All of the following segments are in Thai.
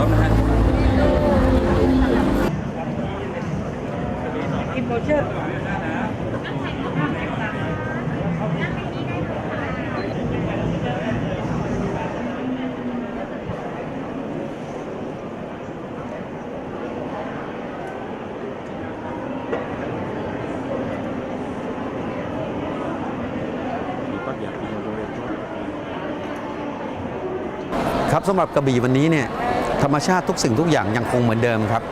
ร้อมนะฮะกินโบเชอร์ครับสำหรับกระบี่วันนี้เนี่ย ธรรมชาติทุกสิ่งทุกอย่างยังคงเหมือนเดิมครับ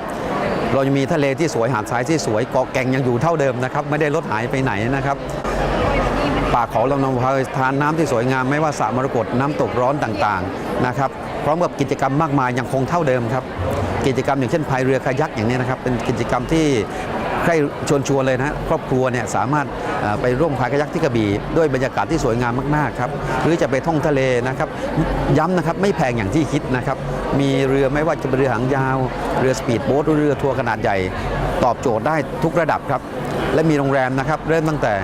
เรายังมีทะเลที่สวยหาดทรายที่สวยเกาะแก่งยังอยู่เท่าเดิมนะครับไม่ได้ลดหายไปไหนนะครับป่าเขาลำนำพายทานน้ำที่สวยงามไม่ว่าสระมรกตน้ำตกร้อนต่างๆนะครับพร้อมกับกิจกรรมมากมายยังคงเท่าเดิมครับ กิจกรรมอย่างเช่นพายเรือคายักอย่างนี้นะครับเป็นกิจกรรมที่ใครชวนชวนเลยนะครอบครัวเนี่ยสามารถ ไปร่วมพายคายักที่กระบี่ด้วยบรรยากาศที่สวยงามมากๆครับหรือจะไปท่องทะเลนะครับย้ำนะครับไม่แพงอย่างที่คิดนะครับมีเรือไม่ว่าจะเป็นเรือหางยาว เรือสปีดโบ๊ทหรือเรือทัวร์ขนาดใหญ่ ตอบโจทย์ได้ทุกระดับครับและมีโรงแรมนะครับเริ่มตั้งแต่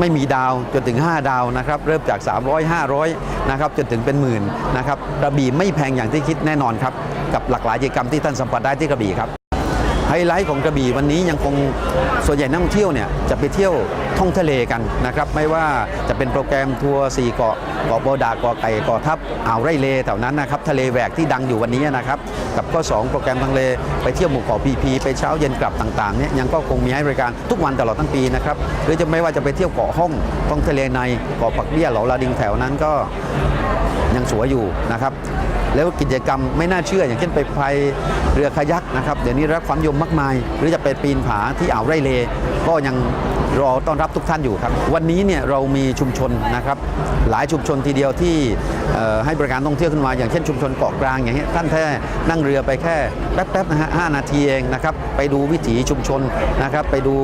ไม่มีดาวจนถึง 5 ดาวนะครับเริ่มจาก 300 500นะครับจนถึงเป็นหมื่นนะครับกระบี่ไม่แพงอย่างที่คิดแน่นอนครับกับหลากหลายกิจกรรมที่ท่านสัมผัสได้ที่กระบี่ครับ ไฮไลท์ของกระบี่วันนี้ยังคงส่วนใหญ่นักท่องเที่ยวเนี่ยจะไปเที่ยวท่องทะเลกันนะครับไม่ว่าจะเป็นโปรแกรมทัวร์สี่เกาะเกาะโบดาเกาะไก่เกาะทับอ่าวไร่เลแถวนั้นนะครับทะเลแหวกที่ดังอยู่วันนี้นะครับกับข้อสองโปรแกรมทางเลไปเที่ยวหมู่เกาะพีพีไปเช้าเย็นกลับต่างๆเนี่ยยังก็คงมีให้บริการทุกวันตลอดทั้งปีนะครับหรือจะไม่ว่าจะไปเที่ยวเกาะห้องท่องทะเลในเกาะปักเบี้ยเหลาลาดิงแถวนั้นก็ยังสวยอยู่นะครับ แล้วกิจกรรมไม่น่าเชื่อ อย่างเช่นไปพายเรือคายักนะครับเดี๋ยวนี้รับความนิยมมากมาย หรือจะไปปีนผาที่อ่าวไร่เลก็ยังรอต้อนรับทุกท่านอยู่ครับ วันนี้เนี่ยเรามีชุมชนนะครับหลายชุมชนทีเดียวที่ให้บริการท่องเที่ยวขึ้นมา อย่างเช่นชุมชนเกาะกลางอย่างเงี้ยท่านแค่นั่งเรือไปแค่แป๊บๆนะฮะหนาทีเองนะครับไปดูวิถีชุมชนนะครับไปดู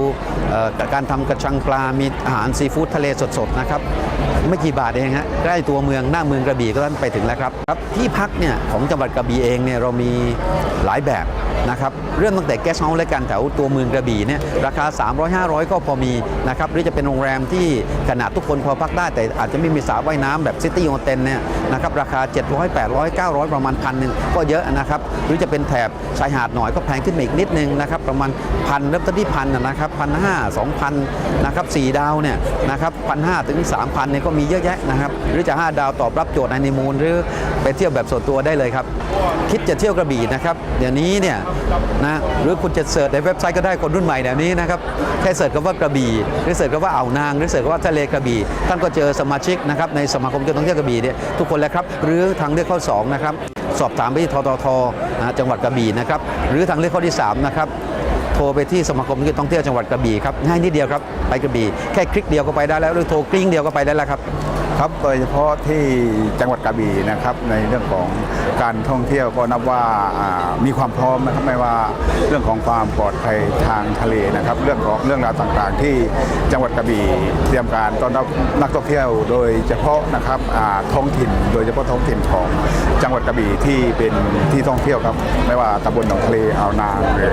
การทำกระชังปลา มีอาหารซีฟู้ดทะเลสดๆนะครับไม่กี่บาทเองฮะใกล้ตัวเมืองหน้าเมืองกระบี่ก็ท่านไปถึงแล้วครับครับที่พักเนี่ยของจังหวัดกระบี่เองเนี่ยเรามีหลายแบบ นะครับเริ่มตั้งแต่แกสเฮาส์และกันแถวตัวเมืองกระบี่เนี่ยราคา 300 500 ก็พอมีนะครับหรือจะเป็นโรงแรมที่ขนาดทุกคนพอพักได้ แต่อาจจะไม่มีสระว่ายน้ำแบบซิตี้โฮเทลเนี่ยนะครับราคา 700 800 900 ประมาณพันหนึ่งก็เยอะนะครับหรือจะเป็นแถบชายหาดหน่อยก็แพงขึ้นมาอีกนิดนึงนะครับประมาณพันเริ่มต้นที่พันนะครับพันห้าสองพันนะครับสี่ดาวเนี่ยนะครับพันห้าถึงสามพันเนี่ยก็มีเยอะแยะนะครับหรือจะ 5 ดาวตอบรับโจทย์ในนิมูลหรือไปเที่ยวแบบส่วนตัวได้เลยครับ คิดจะเที่ยวกระบี่นะครับเดี๋ยวนี้เนี่ยนะหรือคุณจะเสิร์ชในเว็บไซต์ก็ได้คนรุ่นใหม่เดี๋ยวนี้นะครับแค่เสิร์ชคำว่ากระบี่หรือเสิร์ชคำว่าอ่าวนาง หรือเสิร์ชคำว่าทะเลกระบี่ท่านก็เจอสมาชิกนะครับในสมาคมการท่องเที่ยวกระบี่เนี่ยทุกคนแล้วครับหรือทางเลือกข้อสองนะครับสอบถามไปที่ทททจังหวัดกระบี่นะครับหรือทางเลือกข้อที่สามนะครับ โทรไปที่สมาคมการท่องเที่ยวจังหวัดกระบี่ครับง่ายนิดเดียวครับไปกระบี่แค่คลิกเดียวก็ไปได้แล้วหรือโทรกริ้งเดียวก็ไปได้แล้วครับ ครับโดยเฉพาะที่จังหวัดกระบี่นะครับในเรื่องของการท่องเที่ยวก็นับว่ามีความพร้อมนะครับไม่ว่าเรื่องของความปลอดภัยทางทะเลนะครับ เรื่องของเรื่องราวต่างๆ ที่จังหวัดกระบี่เตรียมการต้อนรับนักท่องเที่ยว โดยเฉพาะนะครับท้องถิ่น โดยเฉพาะท้องถิ่นของจังหวัดกระบี่ที่เป็นที่ท่องเที่ยวครับไม่ว่าตำบลหนองทะเลอ่าวนางหรือ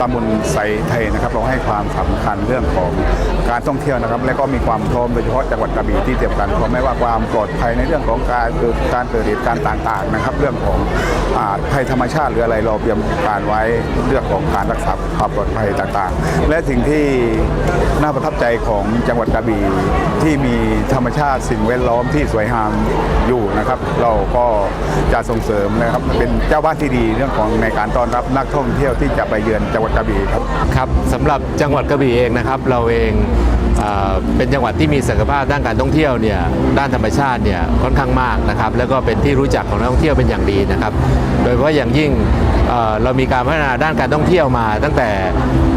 ตำบลไซไทยนะครับเราให้ความสำคัญเรื่องของการท่องเที่ยวนะครับ และก็มีความพร้อมโดยเฉพาะจังหวัดกระบี่ที่เตรียมการพร้อมไม่ว่าความปลอดภัยในเรื่องของการเกิดการเกิดเหตุการณ์ต่างๆนะครับ เรื่องของภัยธรรมชาติหรืออะไรเราเตรียมการไว้เรื่องของการรักษาความปลอดภัยต่างๆ และสิ่งที่น่าประทับใจของจังหวัดกระบี่ที่มีธรรมชาติสิ่งแวดล้อมที่สวยงามอยู่นะครับ เราก็จะส่งเสริมนะครับเป็นเจ้าบ้านที่ดีเรื่องของในการต้อนรับนักท่องเที่ยวที่จะไปเยือนจังหวัดกระบี่ครับครับสำหรับจังหวัดกระบี่เองนะครับ เราเอง เเป็นจังหวัดที่มีศักยภาพด้านการท่องเที่ยวเนี่ยด้านธรรมชาติเนี่ยค่อนข้างมากนะครับแล้วก็เป็นที่รู้จักของนักท่องเที่ยวเป็นอย่างดีนะครับ โดยเฉพาะอย่างยิ่ง เเรามีการพัฒนาด้านการท่องเที่ยวมา ตั้งแต่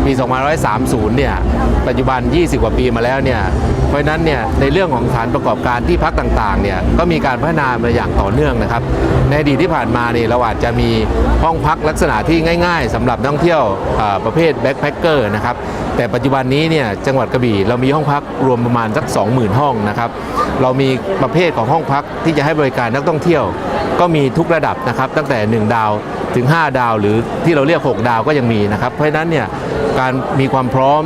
ปี 2530 เนี่ย ปัจจุบัน 20 กว่าปีมาแล้วเนี่ย เพราะนั้นเนี่ย ในเรื่องของสถานประกอบการที่พักต่างๆ เนี่ย ก็มีการพัฒนามาอย่างต่อเนื่องนะครับ ในอดีตที่ผ่านมาเนี่ยเราอาจจะมีห้องพักลักษณะที่ง่าย ๆสำหรับนักท่องเที่ยวประเภทแบ็คแพคเกอร์นะครับ แต่ปัจจุบันนี้เนี่ย จังหวัดกระบี่เรามีห้องพักรวมประมาณสัก 20,000 ห้องนะครับ เรามีประเภทของห้องพักที่จะให้บริการนักท่องเที่ยว ก็มีทุกระดับนะครับ ตั้งแต่ 1 ดาวถึง 5 ดาว หรือที่เราเรียก 6 ดาวก็ยังมีนะครับ เพราะฉะนั้นเนี่ยการมีความพร้อม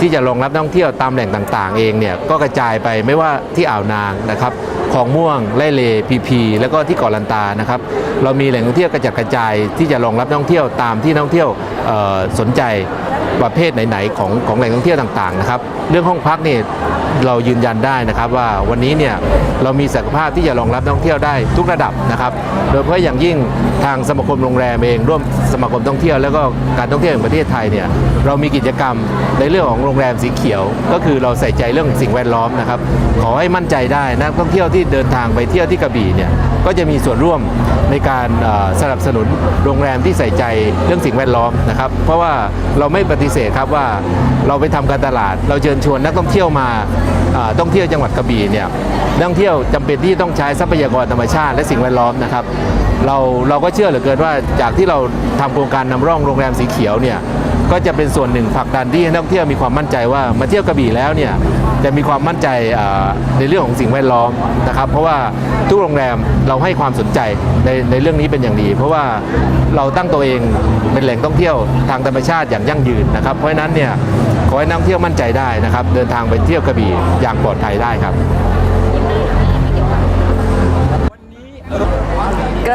ที่จะรองรับนักท่องเที่ยวตามแหล่งต่างๆ เองเนี่ยก็กระจายไปไม่ว่าที่อ่าวนางนะครับ ลองม่วงไล่เลพีพีแล้วก็ที่เกาะลันตานะครับ เรามีแหล่งท่องเที่ยวกระจัดกระจายที่จะรองรับนักท่องเที่ยวตามที่นักท่องเที่ยวสนใจประเภทไหนๆของของแหล่งท่องเที่ยวต่างๆนะครับ เรื่องห้องพักนี่เรายืนยันได้นะครับว่าวันนี้เนี่ยเรามีศักยภาพที่จะรองรับนักท่องเที่ยวได้ทุกระดับนะครับ โดยเฉพาะอย่างยิ่งทางสมาคมโรงแรมเองร่วมสมาคมท่องเที่ยวแล้วก็การท่องเที่ยวแห่งประเทศไทยเนี่ยเรามีกิจกรรมในเรื่องของโรงแรมสีเขียว ก็คือเราใส่ใจเรื่องสิ่งแวดล้อมนะครับ ขอให้มั่นใจได้นักท่องเที่ยวที่เดินทางไปเที่ยวที่กระบี่เนี่ยก็จะมีส่วนร่วมในการสนับสนุนโรงแรมที่ใส่ใจเรื่องสิ่งแวดล้อมนะครับ เพราะว่าเราไม่ปฏิเสธครับว่าเราไปทำการตลาด เราเชิญชวนนักท่องเที่ยวมาเอ่อท่องเที่ยวจังหวัดกระบี่เนี่ยนักท่องเที่ยวจำเป็นที่ต้องใช้ทรัพยากรธรรมชาติและสิ่งแวดล้อมนะครับเราเราก็เชื่อเหลือเกินว่าจากที่เราทำโครงการนำร่องโรงแรมสีเขียวเนี่ย ก็จะเป็นส่วนหนึ่งผลักดันที่ให้นักท่องเที่ยวมีความมั่นใจว่ามาเที่ยวกระบี่แล้วเนี่ยจะมีความมั่นใจในเรื่องของสิ่งแวดล้อมนะครับเพราะว่าทุกโรงแรมเราให้ความสนใจในในเรื่องนี้เป็นอย่างดี เพราะว่าเราตั้งตัวเองเป็นแหล่งท่องเที่ยวทางธรรมชาติอย่างยั่งยืนนะครับ เพราะฉะนั้นเนี่ยขอให้นักท่องเที่ยวมั่นใจได้นะครับ เดินทางไปเที่ยวกระบี่อย่างปลอดภัยได้ครับ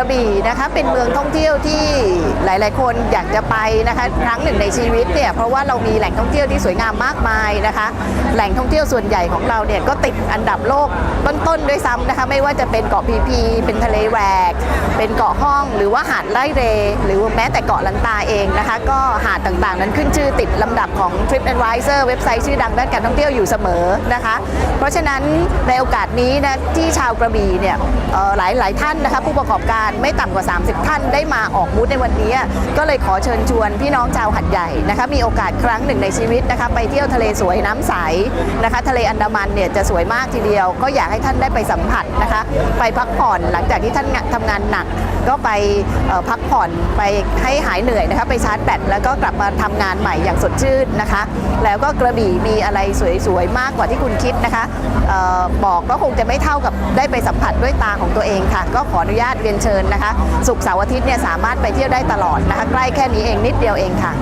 ระบี่นะคะเป็นเมืองท่องเที่ยวที่หลาย ๆ คนอยากจะไปนะคะครั้งหนึ่งในชีวิตเนี่ยเพราะว่าเรามีแหล่งท่องเที่ยวที่สวยงามมากมายนะคะ แหล่งท่องเที่ยวส่วนใหญ่ของเราเนี่ยก็ติดอันดับโลกต้นๆด้วยซ้ำนะคะไม่ว่าจะเป็นเกาะพีพี เป็นทะเลแหวก เป็นเกาะห้อง หรือว่าหาดไร่เร หรือแม้แต่เกาะลันตาเองนะคะก็หาดต่างๆ นั้นขึ้นชื่อติดลำดับของ TripAdvisor เว็บไซต์ชื่อดังด้านการท่องเที่ยวอยู่เสมอนะคะ เพราะฉะนั้นในโอกาสนี้นะที่ชาวกระบี่เนี่ยหลายหลายท่านนะคะผู้ประกอบการไม่ต่ำกว่า 30 ท่านได้มาออกบูธในวันนี้ ก็เลยขอเชิญชวนพี่น้องชาวหัดใหญ่นะคะมีโอกาสครั้งหนึ่งในชีวิตนะคะไปเที่ยวทะเลสวยน้ำใสนะคะทะเลอันดามันเนี่ยจะสวยมากทีเดียว ก็อยากให้ท่านได้ไปสัมผัสนะคะไปพักผ่อนหลังจากที่ท่านทำงานหนัก ก็ไปพักผ่อนไปให้หายเหนื่อยนะคะไปชาร์จแบตแล้วก็กลับมาทำงานใหม่อย่างสดชื่นนะคะ แล้วก็กระบี่มีอะไรสวยๆมากกว่าที่คุณคิดนะคะออบอกก็คงจะไม่เท่ากับได้ไปสัมผัสด้วยตาของตัวเองค่ะ ก็ขออนุญาตเรียนเชิญนะคะ สุกเสาร์อาทิตย์เนี่ยสามารถไปเที่ยวได้ตลอดนะคะ ใกล้แค่นี้เองนิดเดียวเองค่ะ